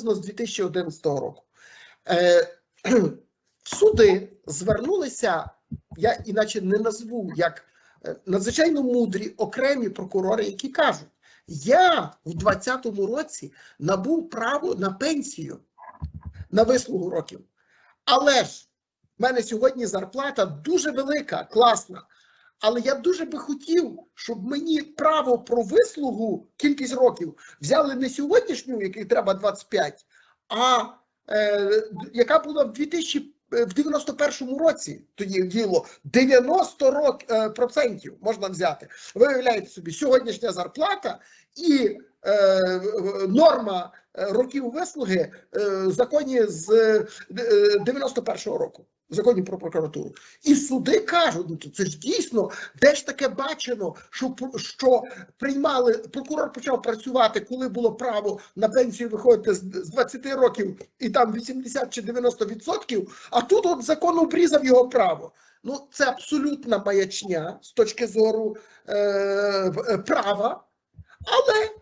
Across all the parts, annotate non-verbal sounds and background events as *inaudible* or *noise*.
приблизно з 2011 року. Е, *clears throat* суди звернулися, я іначе не назву як е, надзвичайно мудрі окремі прокурори, які кажуть: я в 2020 році набув право на пенсію на вислугу років. Але ж в мене сьогодні зарплата дуже велика, класна. Але я дуже би хотів, щоб мені право про вислугу кількість років взяли не сьогоднішню, який треба 25, а е, яка була в 2000, е, в 91 році тоді діло 90 рок, е, процентів можна взяти. Ви собі, сьогоднішня зарплата і норма е, років вислуги е, в законі з е, 91-го року. В законі про прокуратуру. І суди кажуть, ну це ж дійсно, де ж таке бачено, що, що приймали, прокурор почав працювати, коли було право на пенсію виходити з, з 20 років і там 80 чи 90 відсотків, а тут от закон обрізав його право. Ну, це абсолютна маячня з точки зору е, е, права, але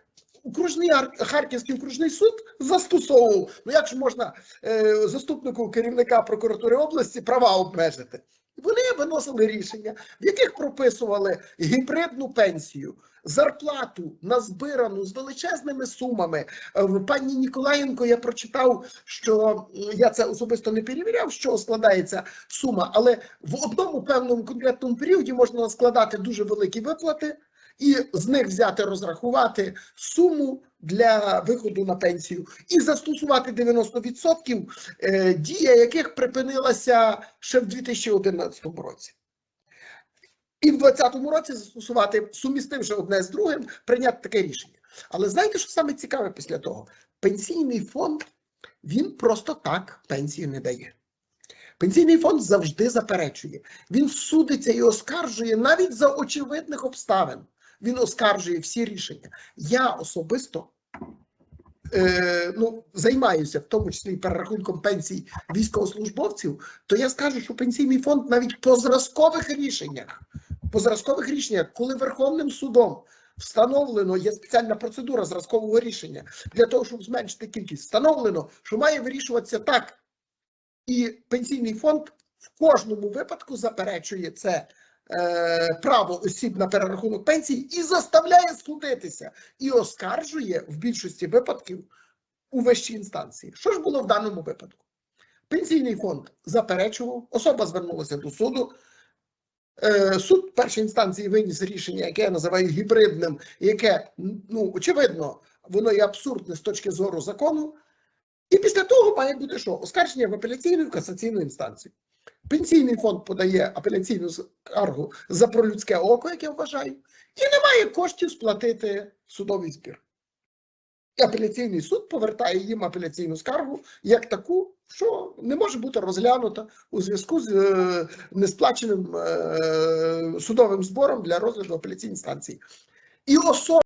окружний Харківський окружний суд застосовував. Ну як ж можна е, заступнику керівника прокуратури області права обмежити? Вони виносили рішення, в яких прописували гібридну пенсію, зарплату назбирану з величезними сумами. Е, В пані Ніколаєнко я прочитав, що я це особисто не перевіряв, що складається сума, але в одному певному конкретному періоді можна складати дуже великі виплати і з них взяти розрахувати суму для виходу на пенсію і застосувати 90%, е, дія яких припинилася ще в 2011 році. І в 2020 році застосувати, сумістивши одне з другим, прийняти таке рішення. Але знаєте, що саме цікаве після того? Пенсійний фонд він просто так пенсію не дає. Пенсійний фонд завжди заперечує. Він судиться і оскаржує навіть за очевидних обставин. Він оскаржує всі рішення. Я особисто е, ну, займаюся в тому числі перерахунком пенсій військовослужбовців, то я скажу, що пенсійний фонд навіть по зразкових рішеннях, по зразкових рішеннях, коли Верховним судом встановлено, є спеціальна процедура зразкового рішення для того, щоб зменшити кількість, встановлено, що має вирішуватися так. І пенсійний фонд в кожному випадку заперечує це право осіб на перерахунок пенсій і заставляє судитися, і оскаржує в більшості випадків у вищій інстанції. Що ж було в даному випадку? Пенсійний фонд заперечував, особа звернулася до суду. Е, суд першої інстанції виніс рішення, яке я називаю гібридним, яке, ну, очевидно, воно є абсурдне з точки зору закону. І після того має бути що? Оскарження в апеляційну і касаційну інстанцію. Пенсійний фонд подає апеляційну скаргу за пролюдське око, як я вважаю, і немає коштів сплатити судовий збір. І апеляційний суд повертає їм апеляційну скаргу як таку, що не може бути розглянута у зв'язку з е, несплаченим е, судовим збором для розгляду апеляційної інстанції. І особа